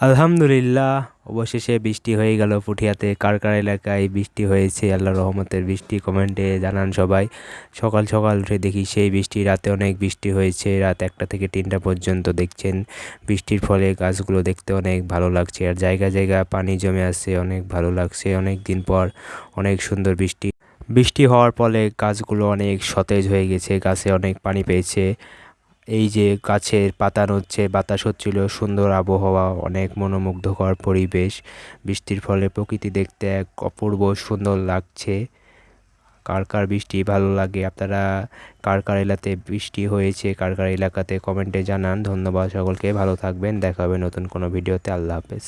আলহামদুলিল্লাহ, অবশেষে বৃষ্টি হয়ে গেল পুঠিয়াতে। কার কার এলাকায় বৃষ্টি হয়েছে? আল্লাহ রহমতের বৃষ্টি কমেন্টে জানান সবাই। সকাল সকাল উঠে দেখি সেই বৃষ্টি, রাতে অনেক বৃষ্টি হয়েছে। রাত একটা থেকে তিনটা পর্যন্ত দেখছেন। বৃষ্টির ফলে গাছগুলো দেখতে অনেক ভালো লাগছে। আর জায়গা জায়গা পানি জমে আছে, অনেক ভালো লাগছে। অনেক দিন পর অনেক সুন্দর বৃষ্টি। বৃষ্টি হওয়ার ফলে গাছগুলো অনেক সতেজ হয়ে গেছে, গাছে অনেক পানি পেয়েছে। এই যে গাছের পাতা নড়ছে বাতাস হচ্ছিল, সুন্দর আবহাওয়া, অনেক মনোমুগ্ধকর পরিবেশ। বৃষ্টির ফলে প্রকৃতি দেখতে এক অপূর্ব সুন্দর লাগছে। কার কার বৃষ্টি ভালো লাগে? আপনারা কার কার এলাকাতে বৃষ্টি হয়েছে, কার কার এলাকাতে কমেন্টে জানান। ধন্যবাদ সকলকে, ভালো থাকবেন, দেখা হবে নতুন কোনো ভিডিওতে। আল্লাহ হাফেজ।